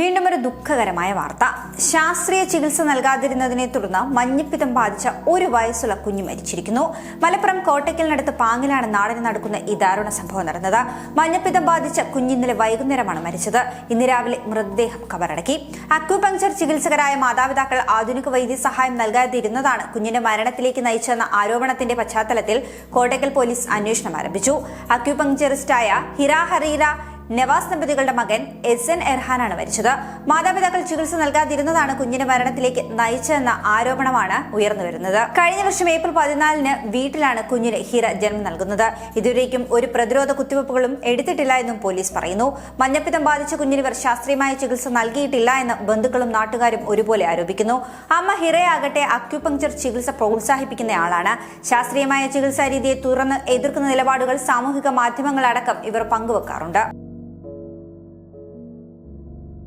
വീണ്ടും ഒരു ദുഃഖകരമായ വാർത്ത. ശാസ്ത്രീയ ചികിത്സ നൽകാതിരുന്നതിനെ തുടർന്ന് മഞ്ഞപ്പിത്തം ബാധിച്ച ഒരു വയസ്സുള്ള കുഞ്ഞു മരിച്ചിരിക്കുന്നു. മലപ്പുറം കോട്ടയ്ക്കലിനടുത്ത് പാങ്ങിലാണ് നാടിന് നടക്കുന്ന ഈ ദാരുണ സംഭവം നടന്നത്. മഞ്ഞപ്പിത്തം ബാധിച്ച കുഞ്ഞിന്നലെ വൈകുന്നേരമാണ് മരിച്ചത്. ഇന്ന് രാവിലെ മൃതദേഹം കബറടക്കി. അക്യുപങ്ചർ ചികിത്സകരായ മാതാപിതാക്കൾ ആധുനിക വൈദ്യസഹായം നൽകാതിരുന്നതാണ് കുഞ്ഞിന്റെ മരണത്തിലേക്ക് നയിച്ചെന്ന ആരോപണത്തിന്റെ പശ്ചാത്തലത്തിൽ കോട്ടയ്ക്കൽ പോലീസ് അന്വേഷണം ആരംഭിച്ചു. അക്യുപങ്ചറിസ്റ്റായ ഹിര ഹറീര നവാസ് ദമ്പതികളുടെ മകൻ എസ് എൻ എർഹാനാണ് മരിച്ചത്. മാതാപിതാക്കൾ ചികിത്സ നൽകാതിരുന്നതാണ് കുഞ്ഞിന്റെ മരണത്തിലേക്ക് നയിച്ചതെന്ന ആരോപണമാണ് ഉയർന്നുവരുന്നത് കഴിഞ്ഞ വർഷം ഏപ്രിൽ പതിനാലിന് വീട്ടിലാണ് കുഞ്ഞിന് ഹിര ജന്മം നൽകുന്നത്. ഇതുവരേക്കും ഒരു പ്രതിരോധ കുത്തിവയ്പ്പുകളും എടുത്തിട്ടില്ല എന്നും പോലീസ് പറയുന്നു. മഞ്ഞപ്പിത്തം ബാധിച്ച കുഞ്ഞിന് ഇവർ ശാസ്ത്രീയമായ ചികിത്സ നൽകിയിട്ടില്ല എന്ന് ബന്ധുക്കളും നാട്ടുകാരും ഒരുപോലെ ആരോപിക്കുന്നു. അമ്മ ഹിറയാകട്ടെ അക്യുപങ്ചർ ചികിത്സ പ്രോത്സാഹിപ്പിക്കുന്നയാളാണ് ശാസ്ത്രീയമായ ചികിത്സാ രീതിയെ തുറന്ന് എതിർക്കുന്ന നിലപാടുകൾ സാമൂഹിക മാധ്യമങ്ങളടക്കം ഇവർ പങ്കുവെക്കാറുണ്ട്.